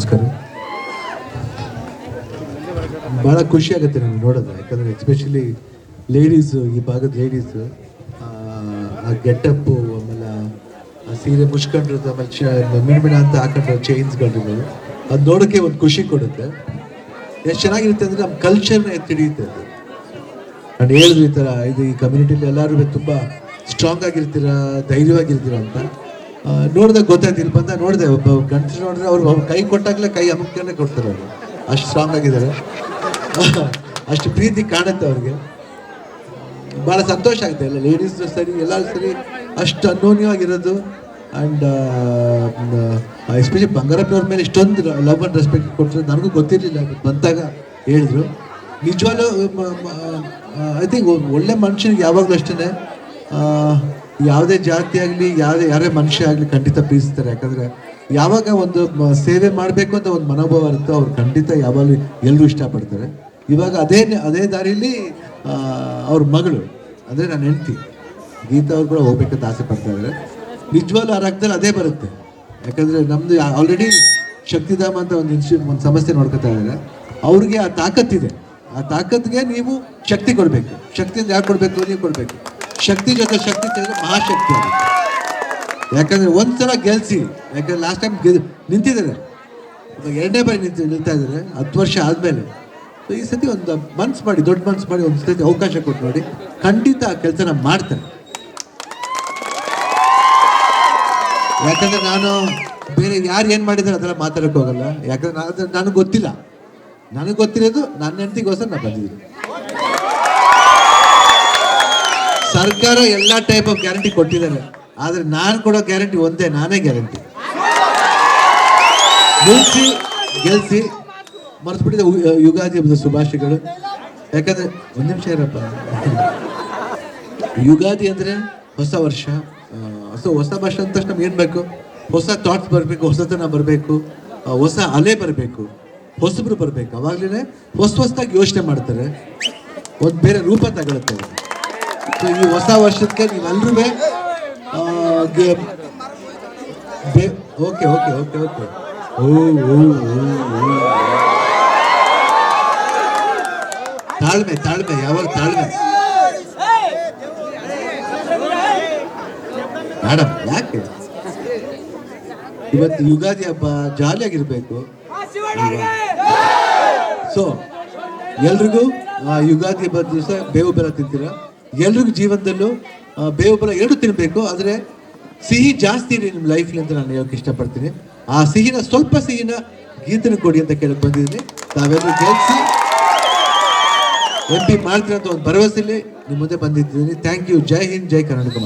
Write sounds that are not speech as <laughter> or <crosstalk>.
ನಮಸ್ಕಾರ. ಭಾಳ ಖುಷಿ ಆಗುತ್ತೆ ನನಗೆ ನೋಡೋದು, ಯಾಕಂದರೆ ಎಸ್ಪೆಷಲಿ ಲೇಡೀಸು ಈ ಭಾಗದ ಲೇಡೀಸು ಆ ಗೆಟಪ್ಪು ಆಮೇಲೆ ಆ ಸೀರೆ ಮುಚ್ಕೊಂಡಿರೋದು, ಆಮೇಲೆ ಚ, ಮಿಣ್ಮಿಣ ಅಂತ ಹಾಕೊಂಡ್ರೆ ಚೈನ್ಸ್ಗಳಿರೋದು ಅದು ನೋಡೋಕ್ಕೆ ಒಂದು ಖುಷಿ ಕೊಡುತ್ತೆ. ಎಷ್ಟು ಚೆನ್ನಾಗಿರುತ್ತೆ ಅಂದರೆ ನಮ್ಮ ಕಲ್ಚರ್ನ ತಿಳಿಯುತ್ತೆ ಅದು. ನಾನು ಹೇಳಿದ್ರು ಈ ಥರ ಇದು ಈ ಕಮ್ಯುನಿಟಿಲಿ ಎಲ್ಲರೂ ತುಂಬ ಸ್ಟ್ರಾಂಗ್ ಆಗಿರ್ತೀರ, ಧೈರ್ಯವಾಗಿರ್ತೀರ ಅಂತ. ನೋಡ್ದಾಗ ಗೊತ್ತಾಯ್ತು, ಇಲ್ಲಿ ಬಂದ ನೋಡಿದೆ ಒಬ್ಬ ಗಂಡಸರು ನೋಡಿದ್ರೆ ಅವ್ರು ಅವ್ರು ಕೈ ಕೊಟ್ಟಾಗಲೇ ಕೈ ಅಮುಕ್ತನೇ ಕೊಡ್ತಾರೆ ಅವರು. ಅಷ್ಟು ಸ್ಟ್ರಾಂಗ್ ಆಗಿದ್ದಾರೆ. <laughs> ಅಷ್ಟು ಪ್ರೀತಿ ಕಾಣುತ್ತೆ ಅವ್ರಿಗೆ. ಭಾಳ ಸಂತೋಷ ಆಗುತ್ತೆ ಎಲ್ಲ ಲೇಡೀಸ್ ಸರಿ, ಎಲ್ಲರೂ ಸರಿ, ಅಷ್ಟು ಅನ್ಯೋನ್ಯವಾಗಿರೋದು ಆ್ಯಂಡ್ ಎಸ್ಪೆಷಲಿ ಬಂಗಾರಪ್ಪನವ್ರ ಮೇಲೆ ಇಷ್ಟೊಂದು ಲವ್ ಆ್ಯಂಡ್ ರೆಸ್ಪೆಕ್ಟ್ ಕೊಟ್ಟರೆ ನನಗೂ ಗೊತ್ತಿರಲಿಲ್ಲ ಬಂದಾಗ ಹೇಳಿದ್ರು. ನಿಜವಾಗ್ಲೂ ಐ ಥಿಂಕ್ ಒಳ್ಳೆ ಮನುಷ್ಯನಿಗೆ ಯಾವಾಗಲೂ ಅಷ್ಟೇ ಯಾವುದೇ ಜಾತಿ ಆಗಲಿ, ಯಾವುದೇ, ಯಾರೇ ಮನುಷ್ಯ ಆಗಲಿ ಖಂಡಿತ ಪ್ರೀತಿಸ್ತಾರೆ. ಯಾಕಂದರೆ ಯಾವಾಗ ಒಂದು ಸೇವೆ ಮಾಡಬೇಕು ಅಂತ ಒಂದು ಮನೋಭಾವ ಇರುತ್ತೋ ಅವ್ರು ಖಂಡಿತ ಯಾವಾಗಲೂ ಎಲ್ಲರೂ ಇಷ್ಟಪಡ್ತಾರೆ. ಇವಾಗ ಅದೇ ಅದೇ ದಾರಿಯಲ್ಲಿ ಅವ್ರ ಮಗಳು, ಅಂದರೆ ನಾನು ಹೆಂಡ್ತಿ, ಗೀತಾ ಅವ್ರು ಕೂಡ ಹೋಗ್ಬೇಕಂತ ಆಸೆ ಪಡ್ತಾ ಇದ್ದಾರೆ ನಿಜವಾಗ್ಲೂ ಆ ರಕ್ತದಲ್ಲಿ ಅದೇ ಬರುತ್ತೆ. ಯಾಕಂದರೆ ನಮ್ಮದು ಆಲ್ರೆಡಿ ಶಕ್ತಿಧಾಮ ಅಂತ ಒಂದು ಇನ್ಸ್ಟಿಟ್ಯೂಟ್ ಒಂದು ಸಮಸ್ಯೆ ನೋಡ್ಕೊತಾ ಇದ್ದಾರೆ ಅವ್ರಿಗೆ ಆ ತಾಕತ್ತಿದೆ. ಆ ತಾಕತ್ಗೆ ನೀವು ಶಕ್ತಿ ಕೊಡಬೇಕು. ಶಕ್ತಿಯಿಂದ ಯಾಕೆ ಕೊಡಬೇಕು? ನೀವು ಕೊಡಬೇಕು. ಶಕ್ತಿ ಜೊತೆ ಶಕ್ತಿ ತೆಗೆದ್ರೆ ಮಹಾಶಕ್ತಿ ಆಗುತ್ತೆ ಯಾಕಂದ್ರೆ ಒಂದ್ಸಲ ಗೆಲ್ಸಿ ಯಾಕಂದ್ರೆ ಲಾಸ್ಟ್ ಟೈಮ್ ಗೆದ್ ನಿಂತಿದ್ದಾರೆ. ಎರಡನೇ ಬಾರಿ ನಿಂತು ನಿಲ್ತಾ ಇದ್ದಾರೆ. ಹತ್ತು ವರ್ಷ ಆದಮೇಲೆ. ಸೊ ಈ ಸತಿ ಒಂದು ಮನ್ಸು ಮಾಡಿ, ದೊಡ್ಡ ಮನ್ಸು ಮಾಡಿ ಒಂದು ಸತಿ ಅವಕಾಶ ಕೊಟ್ಟು ನೋಡಿ, ಖಂಡಿತ ಆ ಕೆಲಸನ ಮಾಡ್ತಾರೆ. ಯಾಕಂದ್ರೆ ನಾನು ಬೇರೆ ಯಾರು ಏನು ಮಾಡಿದ್ದಾರೆ ಅದೆಲ್ಲ ಮಾತಾಡಕ್ಕೆ ಹೋಗಲ್ಲ ಯಾಕಂದ್ರೆ ನಾನು ನನಗೆ ಗೊತ್ತಿಲ್ಲ. ನನಗೆ ಗೊತ್ತಿರೋದು ನನ್ನ ಹೆಂಡತಿಗೋಸ್ಕರ ನಾನು ಬಂದಿದ್ದೀನಿ. ಸರ್ಕಾರ ಎಲ್ಲ ಟೈಪ್ ಆಫ್ ಗ್ಯಾರಂಟಿ ಕೊಟ್ಟಿದ್ದಾರೆ. ಆದ್ರೆ ನಾನು ಕೊಡೋ ಗ್ಯಾರಂಟಿ ಒಂದೇ, ನಾನೇ ಗ್ಯಾರಂಟಿ ಗೆಲ್ಸಿ ಗೆಲ್ಸಿ ಮರ್ಸ್ಬಿಟ್ಟಿದೆ ಯುಗಾದಿ ಹಬ್ಬದ ಶುಭಾಶಯಗಳು. ಯಾಕಂದ್ರೆ, ಒಂದ್ ನಿಮಿಷ ಇರಪ್ಪ. ಯುಗಾದಿ ಅಂದ್ರೆ ಹೊಸ ವರ್ಷ. ಹೊಸ ಹೊಸ ವರ್ಷ ಅಂದ ತಕ್ಷಣ ಏನ್ ಬೇಕು? ಹೊಸ ಥಾಟ್ಸ್ ಬರಬೇಕು, ಹೊಸತನ ಬರಬೇಕು ಹೊಸ ಅಲೆ ಬರಬೇಕು, ಹೊಸಬ್ರು ಬರಬೇಕು. ಅವಾಗ್ಲೇ ಹೊಸ ಹೊಸದಾಗಿ ಯೋಚನೆ ಮಾಡ್ತಾರೆ. ಒಂದು ಬೇರೆ ರೂಪ ತಗೊಳುತ್ತೆ ಈ ಹೊಸ ವರ್ಷಕ್ಕೆ ನೀವೆಲ್ಲರೂ ಓಕೆ ಓಕೆ ಓಕೆ ಓಕೆ. ಓ ಓ. ತಾಳ್ಮೆ ತಾಳ್ಮೆ, ಯಾವಾಗ ತಾಳ್ಮೆ? ಮೇಡಮ್ ಯಾಕೆ? ಇವತ್ತು ಯುಗಾದಿ ಹಬ್ಬ ಜಾಲಿಯಾಗಿರ್ಬೇಕು. ಸೊ ಎಲ್ರಿಗೂ ಯುಗಾದಿ ಹಬ್ಬದ ದಿವಸ ಬೇವು ಬೆಲ್ಲ ತಿಂತೀರಾ? ಎಲ್ರಿಗೂ ಜೀವನದಲ್ಲೂ ಬೇವು ಬಲ ಎರಡು ತಿನ್ನಬೇಕು ಆದರೆ ಸಿಹಿ ಜಾಸ್ತಿ ಇದೆ ನಿಮ್ಮ ಲೈಫ್ಲಿ ಅಂತ ನಾನು ಹೇಳೋಕೆ ಇಷ್ಟಪಡ್ತೀನಿ. ಆ ಸಿಹಿನ, ಸ್ವಲ್ಪ ಸಿಹಿನ ಗೀತನ ಕೊಡಿ ಅಂತ ಕೇಳಕ್ಕೆ ಬಂದಿದ್ದೀನಿ. ತಾವೆಲ್ಲರೂ ಗೆಲ್ಸಿ ಎಂ ಪಿ ಮಾಡ್ತೀರ ಅಂತ ಒಂದು ಭರವಸೆಯಲ್ಲಿ ನಿಮ್ಮ ಮುಂದೆ ಬಂದಿದ್ದೀನಿ. Thank you Jai Hind, Jai Karnataka